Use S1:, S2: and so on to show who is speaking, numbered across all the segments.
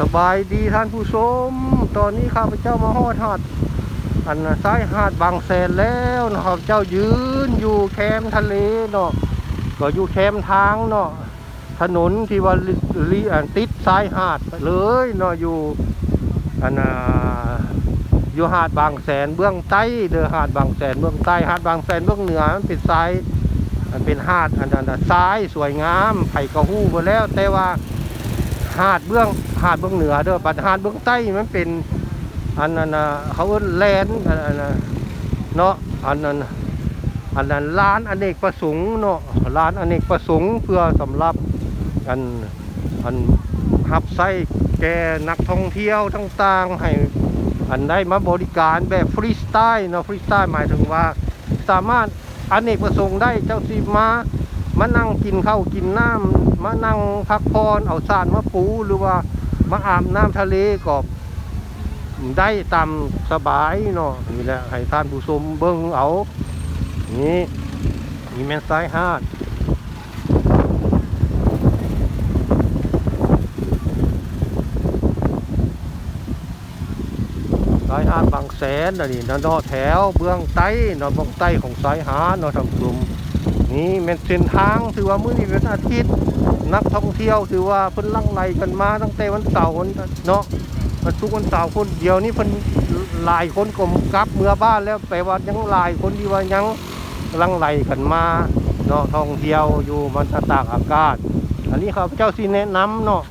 S1: สบายดีท่านผู้ชม ตอนนี้ข้าพเจ้ามาฮอดหาดอันซ้ายหาดบางแสนแล้วนะครับเจ้ายืนอยู่แคมทะเลเนาะก็อยู่แคมทางเนาะถนนที่ว่าลิลิอันติดซ้ายหาดเลยเนาะอยู่อันอยู่หาดบางแสนเบื้องใต้เด้อหาดบางแสนเบื้องใต้หาดบางแสนเบื้องเหนือมันเป็นซ้ายมันเป็นหาดอันนั้นนะซ้ายสวยงามไผ่กระหู้หมดแล้วแต่ว่า หาดเบื้องหาดเบื้องเหนือเด้อบัดหาดเบื้องใต้มันเป็นอันนั้นน่ะเขาแลนอันนั้นเนาะอันนั้นอันนั้นร้านอเนกประสงค์เนาะร้านอเนกประสงค์เพื่อสำหรับอันอันหับไส้แก่นักท่องเที่ยวต่างๆให้อันได้มาบริการแบบฟรีสไตล์เนาะฟรีสไตล์หมายถึงว่า สามารถอเนกประสงค์ได้เจ้าสิมามานั่งกินข้าวกินน้ำ มานั่งพักผ่อนเอาสารมาปูหรือว่ามาอาบน้ำทะเลก็ได้ตามสบายเนาะนี่แหละให้ท่านผู้ชมเบิ่งเอา นี่นี่แม่นซ้ายหาดสายหาดบางแสนนี่นะนแถวเบื้องใต้นาะเบื้องใต้ของสายหาดเนาะท่านผู้ชมนี่เป็นเส้นทางถือว่ามื้อนี้เป็นอาทิตย์ นักท่องเที่ยวถือว่าเพิ่นลังไหลกันมาตั้งแต่วันเสาร์วันเนาะวันศุกร์วันเสาร์คนเดียวนี่เพิ่นหลายคนก็กลับเมื่อบ้านแล้วแปว่ายังหลายคนที่ว่ายังลังไหลกันมาเนาะท่องเที่ยวอยู่มันตากอากาศ อันนี้ครับเจ้าสิแนะนำเนาะ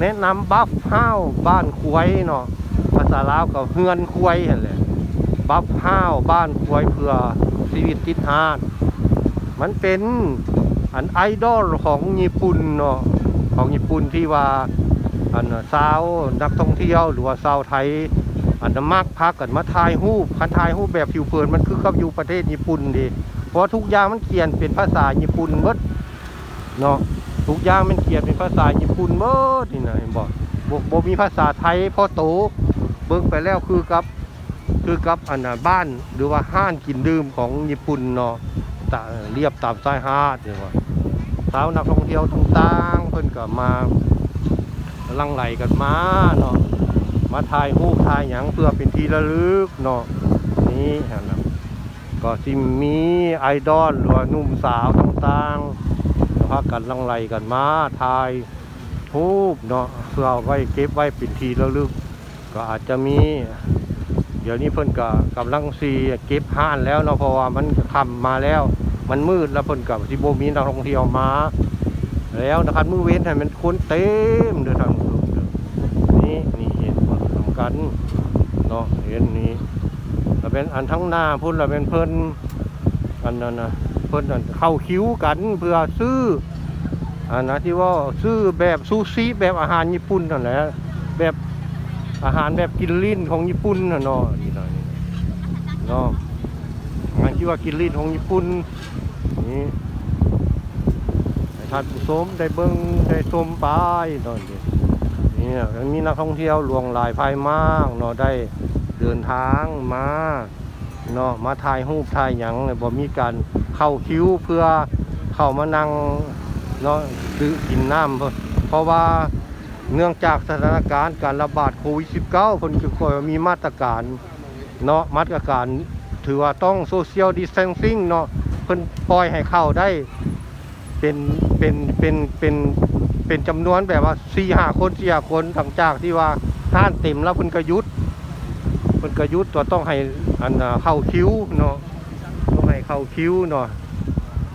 S1: แนะนำบัฟห้าวบ้านควยเนาะภาษาลาวก็เฮือนควยนั่นแหละบัฟห้าวบ้านควยเพื่อชีวิตติดหาดมันเป็น อันไอดอลของญี่ปุ่นเนาะของญี่ปุ่นที่ว่าอันสาวนักท่องเที่ยวหรือว่าสาวไทย อันน่ะมักพักกันมาถ่ายรูปคันถ่ายรูปแบบผิวเผินมันคือกับอยู่ประเทศญี่ปุ่นดีเพราะทุกอย่างมันเขียนเป็นภาษาญี่ปุ่นหมดเนาะทุกอย่างมันเขียนเป็นภาษาญี่ปุ่นหมดนี่นะเห็นบ่บ่บ่มีภาษาไทยพ่อโตเบิ่งไปแล้วคือกับคือกับอันน่ะบ้านหรือว่าห้านกินดื่มของญี่ปุ่นเนาะ ตะเรียบตามชายหาดเดี๋ยวว่าสาวนักท่องเที่ยวต่างๆเพิ่นก็มาลังไหลกันมาเนาะมาถ่ายรูปถ่ายหยังเพื่อเป็นที่ระลึกเนาะนี่ฮะนะก็สิมีไอดอลหรือว่าหนุ่มสาวต่างๆพากันลังไหลกันมาถ่ายรูปเนาะเพื่อไว้เก็บไว้เป็นที่ระลึก ก็อาจจะมี ดี๋ยวนี้เพิ่นก็กำลังซีเก็บห้านแล้วเนาะเพราะว่ามันค่ำมาแล้ว มันมืดแล้วเพิ่นกับสิบมีนักท่องเที่ยวมา แล้วนะครับมือเว้นให้มันคนเต็มเด้อทานผู้นี่นี่เห็นบ่สำคัญเนาะเห็นนี่แล้วเป็นอันทั้งหน้าพุ่นแล้วเป็นเพิ่นอันนั้นนะเพิ่นนั่นเข้าคิ้วกันเพื่อซื้ออันนะที่ว่าซื้อแบบซูชิแบบอาหารญี่ปุ่นนั่นแหละแบบ อาหารแบบกินลิ้นของญี่ปุ่นนะเนาะนี่หน่อยเนาะอาหารที่ว่ากินลิ้นของญี่ปุ่นนี่ให้ท่านผู้ชมได้เบิ่งได้ชมไปนี่เนี่ยมีนักท่องเที่ยวหลวงหลายภายมากเนาะได้เดินทางมาเนาะมาถ่ายรูปถ่ายหยังเลยบ่มีการเข้าคิวเพื่อเข้ามานั่งเนาะซื้อกินน้ำเพิ่นเพราะว่า เนื่องจากสถานการณ์การระบาดโควิด -19 เพิ่นก็มีมาตรการเนาะมาตรการถือว่าต้องโซเชียลดิส a ทนซิ่งเนาะเพิ่นปล่อยให้เข้าได้เป็นเป็นเป็นเป็นเป็นจำนวนแบบว่า4 5คน4 5คนหลังจากที่ว่าห้านเต็มแล้วเพิ่นก็ยุดเพิ่นก็ยุดตัวต้องให้อันน่ะเข้าคิวเนาะต้องให้เข้าคิวเนาะ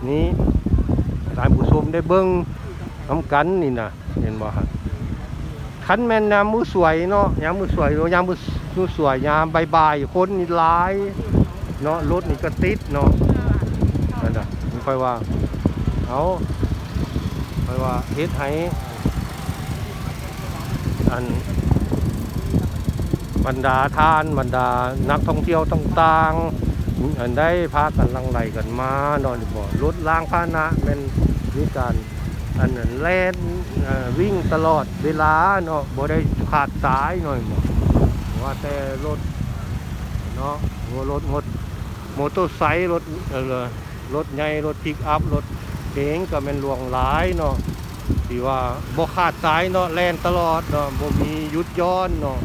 S1: นี้ท่านผู้ชมได้เบิ่งน้ำกันนี่นะเห็นบ่ฮะ คันแม่นยามมือสวยเนาะยามมือสวยยามมือมือสวยยามใบ่ายๆคนนี่หลายเนาะรถนี่ก็ติดเนาะนั่นน่ะไม่ค่อยว่าเอาค่อยว่าเฮ็ดให้อันบรรดาทานบรรดานักท่องเที่ยวต่างๆอันได้พากันลังไหลกันมาเนาะนี่บ่รถล้างพาหนะแม่นมีการ อันนั้นแล่นวิ่งตลอดเวลาเนาะบ่ได้ขาดสายหน่อยบ่ว่าแต่รถเนาะว่ารถหมดมอเตอร์ไซค์รถเออรถใหญ่รถปิกอัพรถเก๋งก็แม่นหลวงหลายเนาะที่ว่าบ่ขาดสายเนาะแล่นตลอดเนาะบ่มีหยุดย้อนเนาะ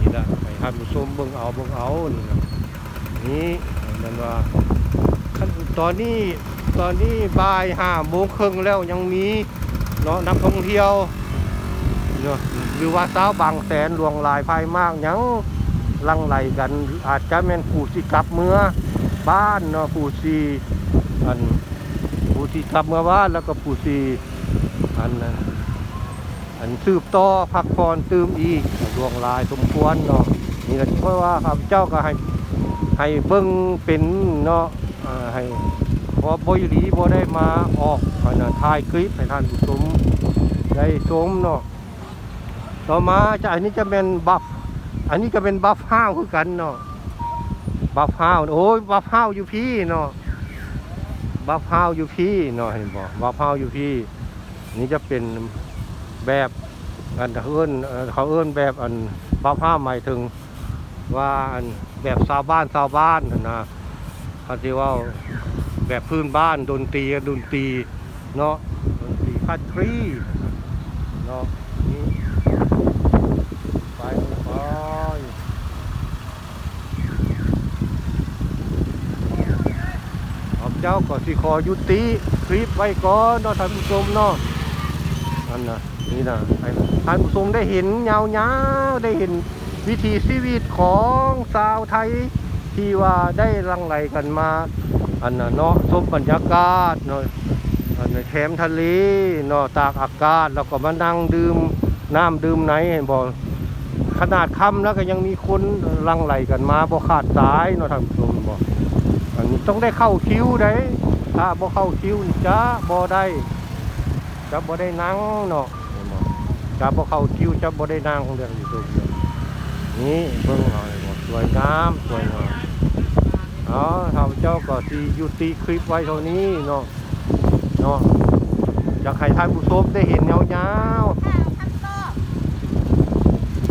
S1: นี่แหละให้ท่านผู้ชมเบิ่งเอาเบิ่งเอานี่นะนี่นั่นว่าขั้นตอนนี้ ตอนนี้บ่าย5โมงครึ่งแล้วยังมีเนาะนักท่องเที่ยวเนาะหรือว่าสาวบางแสนหลวงหลายภายมากยังลังไหลกัน อาจจะแม่นผู้สิกลับเมื่อบ้านเนาะผู้สิอันผู้ที่กลับเมื่อบ้านแล้วก็ผู้ที่อันอันสืบต่อพักผ่อนตื่มอีกดวงลายสมควรเนาะนี่ก็เพราะว่าข้าพเจ้าก็ให้ให้เบิ่งเป็นเนาะให้ พอบอยหลีบ่ได้มาออกอันนั้นถ่ายคลิปให้ท่านผู้ชมได้ชมเนาะต่อมาจะอันนี้จะเป็นบัฟอันนี้ก็เป็นบัฟห้าวคือกันเนาะบัฟห้าวโอ้ยบัฟห้าวอยู่พี่เนาะบัฟพร้าวอยู่พี่เนาะเห็นบอกบัฟพร้าวอยู่พี่ นี่จะเป็นแบบอันเขาเอิ้นเอ่อเขาเอิ้นแบบอันบัฟพร้าวหมายถึงว่าอันแบบชาวบ้านชาวบ้านนะ นเขาที่ว่าแบบพื้นบ้านดนตรีดนตรีเนาะดนตรีคันทรีเนาะนี่ไปไปขอบเจ้าก็สิขอยุติคลิปไว้ก่อนเนาะท่านผู้ชมเนาะอันน่ะนี่นะท่านผู้ชมได้เห็นยาวๆได้เห็นวิถีชีวิตของชาวไทย ที่ว่าได้รังไหลกันมา อันน่ะเนาะชมบรรยากาศเนาะอันในแคมทะเลเนาะตากอากาศแล้วก็มานั่งดื่มน้ำดื่มไหนเห็นบอกขนาดค่ำแล้วก็ยังมีคนรังไหลกันมาบ่ขาดสายเนาะท่านผู้ชมบอกอันนี้ต้องได้เข้าคิวได้ถ้าบ่เข้าคิวจะบ่ได้จะบ่ได้นั่งเนาะจะบ่เข้าคิวจะบ่ได้นั่งเรื่องอยู่ตรงนี้นี่เบิ่งเอาเลยบ่สวยงามสวยงาม อ๋อข้าพเจ้าก็สิยุติคลิปไว้เท่านี้เนาะเนาะอยากให้ท่านผู้ชมได้เห็นยาวๆ